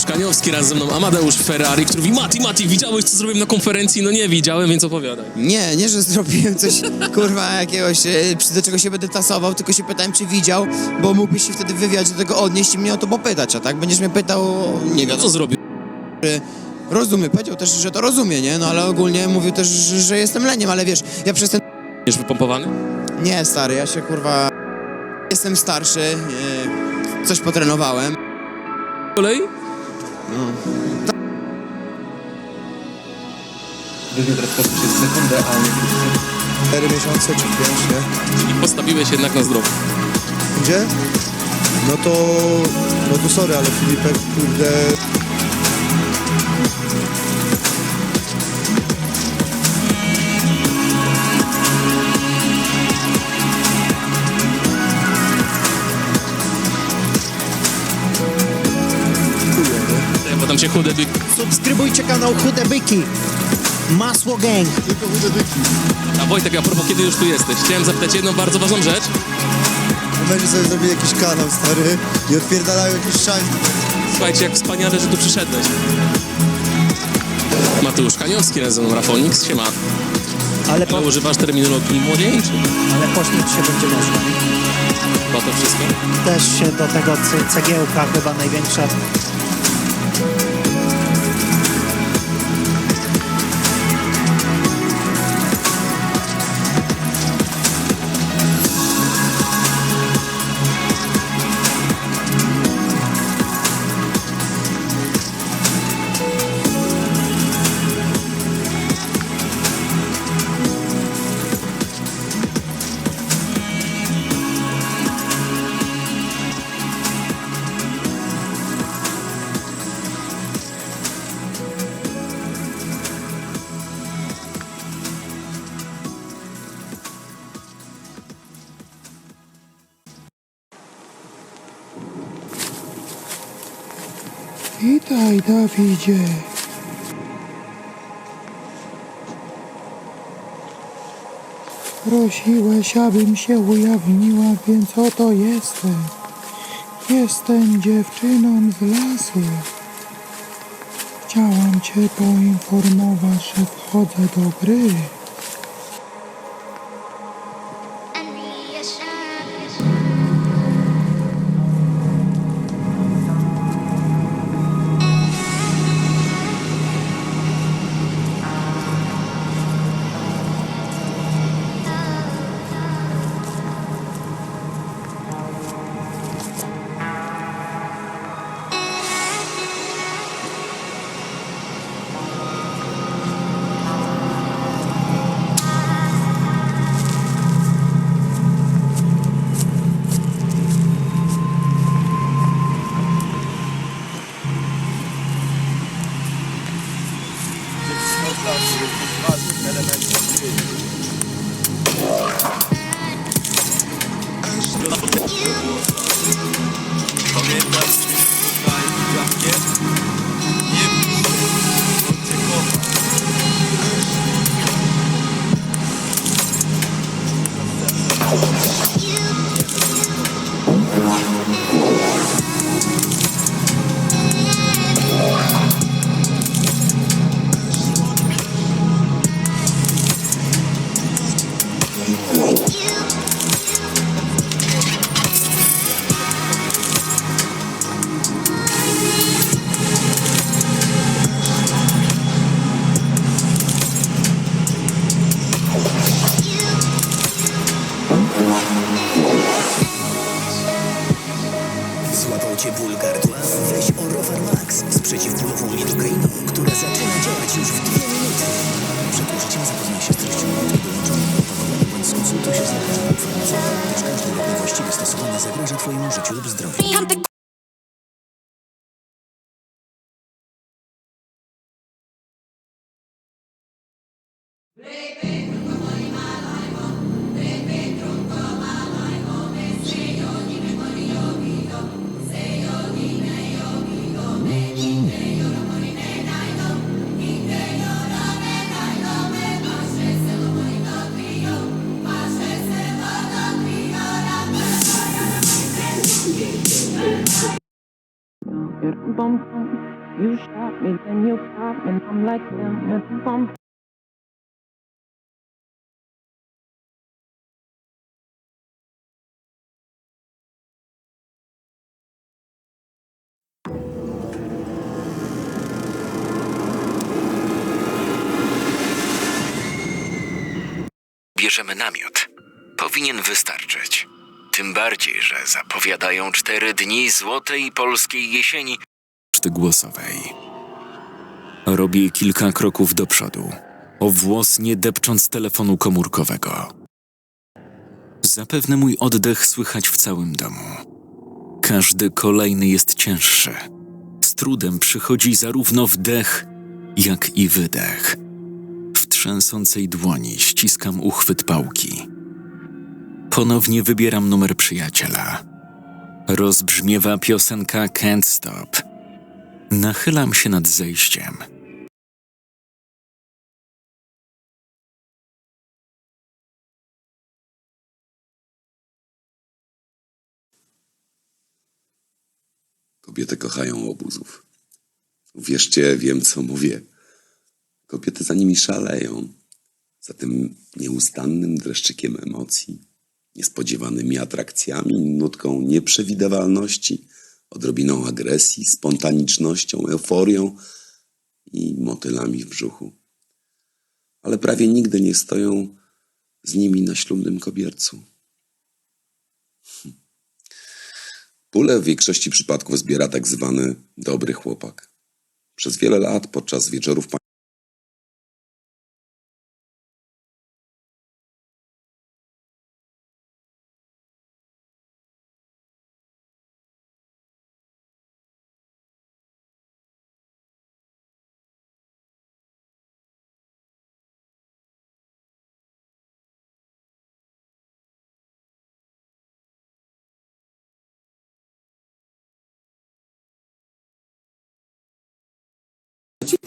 Mateusz Kaniowski, razem ze mną Amadeusz Ferrari, który mówi Mati, Mati, widziałeś co zrobiłem na konferencji? No nie widziałem, więc opowiadaj. Nie, nie, że zrobiłem coś, kurwa, jakiegoś, e, przy- do czego się będę tasował, tylko się pytałem, czy widział, bo mógłbyś się wtedy w wywiadzie do tego odnieść i mnie o to popytać, a tak będziesz mnie pytał, nie wiem, co zrobił? rozumie, powiedział też, że to rozumie, nie, no ale ogólnie mówił też, że, że jestem leniem, ale wiesz, ja przez ten... Jest wypompowany? Nie, stary, ja się, kurwa, jestem starszy, e, coś potrenowałem. Z kolei? Rozpoczął się w sekundę, a nie 4 miesiące czy 5, nie? I postawiłeś jednak na zdrowie. Gdzie? No to, no to sorry, ale Filipek, kurde, chude byk. Subskrybujcie kanał Chude Byki. Masło Gang. tylko chude byki. A Wojtek, a propos, kiedy już tu jesteś? Chciałem zapytać jedną bardzo ważną rzecz. Będzie sobie zrobił jakiś kanał, stary, i odpierdalają jakieś szajki. Słuchajcie, jak wspaniale, że tu przyszedłeś. Mateusz Kaniowski, razem ze mną Rafał Nix, siema. Ale, po, Ale używasz terminologii młodzieńczej. ale pośmieć się będzie można. Chyba to wszystko. Też się do tego ce- cegiełka chyba największa. Witaj, Dawidzie. Prosiłeś, abym się ujawniła, więc oto jestem. Jestem dziewczyną z lasu. Chciałam cię poinformować, że wchodzę do gry. Cię ból gardła? Weź Orovar Max z przeciwbólową lidokainą, która zaczyna działać już w dwie minuty. Przed użyciem zapoznaj się z treścią ulotki dołączoną do opakowania bądź skonsultuj się z lekarzem lub farmaceutą, gdyż każdy lek niewłaściwie stosowany zagraża twojemu życiu lub zdrowiu. Bum, bum, You shot me, then you and I'm like, if I'm Bierzemy namiot. Powinien wystarczyć. Tym bardziej, że zapowiadają cztery dni złotej polskiej jesieni. Szty głosowej. Robię kilka kroków do przodu, o włos nie depcząc telefonu komórkowego. Zapewne mój oddech słychać w całym domu. Każdy kolejny jest cięższy. Z trudem przychodzi zarówno wdech, jak i wydech. W trzęsącej dłoni ściskam uchwyt pałki. Ponownie wybieram numer przyjaciela. Rozbrzmiewa piosenka Can't Stop. Nachylam się nad zejściem. Kobiety kochają obuzów. Wierzcie, wiem co mówię. Kobiety za nimi szaleją. Za tym nieustannym dreszczykiem emocji, niespodziewanymi atrakcjami, nutką nieprzewidywalności, odrobiną agresji, spontanicznością, euforią i motylami w brzuchu. Ale prawie nigdy nie stoją z nimi na ślubnym kobiercu. Pulę w większości przypadków zbiera tak zwany dobry chłopak. Przez wiele lat podczas wieczorów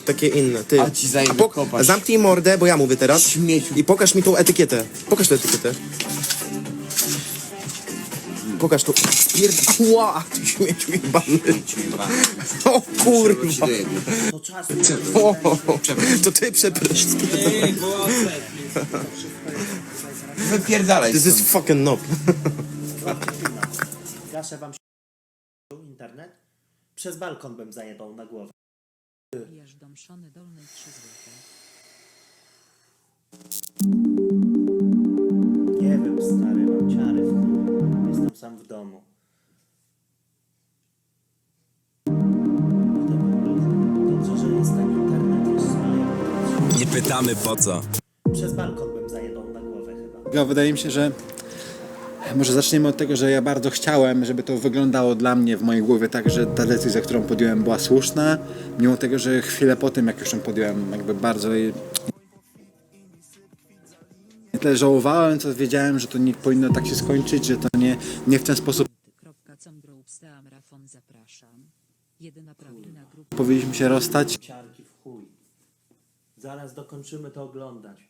Takie inne, ty. A ci zajmę po- kopać. Zamknij mordę, bo ja mówię teraz. Śmieciu. I pokaż mi tą etykietę. Pokaż tę etykietę. Pokaż tu. Spierd... Ała, ty śmieciu jebany. O kurwa. O, to ty przepraszam. Wypierdalaj This is stąd. fucking noob. Gaszę wam internet? Przez balkon bym zajebał na głowę. Domszony dolnej 3 złote. Nie wiem, stary, mam ciary. Jestem sam w domu. Dobrze, że jest ten internet jeszcze. Nie pytamy po co. Przez balkon bym zajebał na głowę chyba. Ja wydaje mi się, że może zaczniemy od tego, że ja bardzo chciałem, żeby to wyglądało dla mnie w mojej głowie tak, że ta decyzja, którą podjąłem była słuszna, mimo tego, że chwilę po tym, jak już ją podjąłem, jakby bardzo. Nie tyle żałowałem, co wiedziałem, że to nie powinno tak się skończyć, że to nie, nie w ten sposób powinniśmy się rozstać. Zaraz dokończymy to oglądać.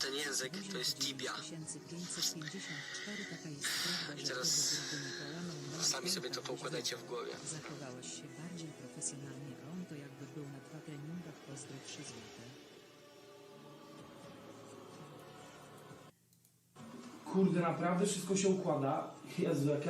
ten język to jest tibia. 1554 taka jest prawda, I teraz sami sobie to poukładajcie w głowie. Zachowałeś się bardziej profesjonalnie, a on to jakby był na dwa treningach pozdro 3 złote. Kurde, naprawdę wszystko się układa. Jezu, jak ja